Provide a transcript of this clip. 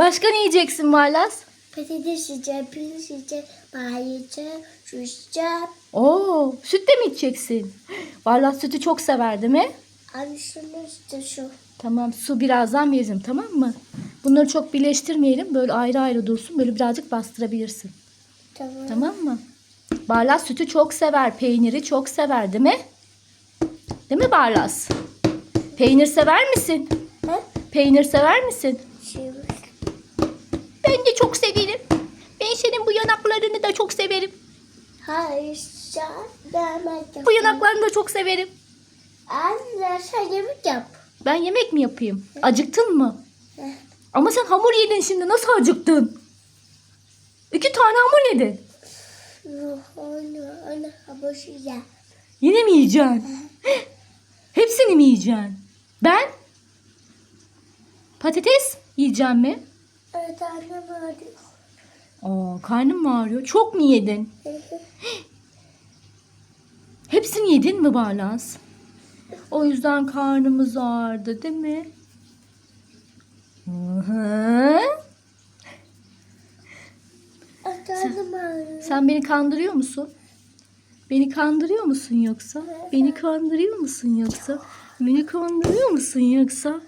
Başka ne yiyeceksin Barlas? Patates yiyeceğim, pirinç yiyeceğim, bal yiyeceğim, su yiyeceğim. Oo, süt de mi içeceksin? Barlas sütü çok sever değil mi? Anne şunu işte şu. Tamam su birazdan veririm tamam mı? Bunları çok birleştirmeyelim. Böyle ayrı ayrı dursun. Böyle birazcık bastırabilirsin. Tamam. Tamam mı? Barlas sütü çok sever. Peyniri çok sever değil mi? Değil mi Barlas? Peynir sever misin? Ha? Peynir sever misin? De çok severim. Ben senin bu yanaklarını da çok severim. Hayır, yap. Bu yanaklarını da çok severim. Anne sen yemek yap. Ben yemek mi yapayım? Acıktın mı? Ama sen hamur yedin şimdi. Nasıl acıktın? İki tane hamur yedin. Yine mi yiyeceksin? Hepsini mi yiyeceksin? Ben? Patates yiyeceğim mi? Evet annem arıyor. Aa, karnım mı ağrıyor? Çok mu yedin? Hepsini yedin mi Barlas? O yüzden karnımız ağrıdı değil mi? Hı hı. Evet annem arıyor. Sen beni kandırıyor musun? Beni kandırıyor musun yoksa? Beni kandırıyor musun yoksa? Beni kandırıyor musun yoksa?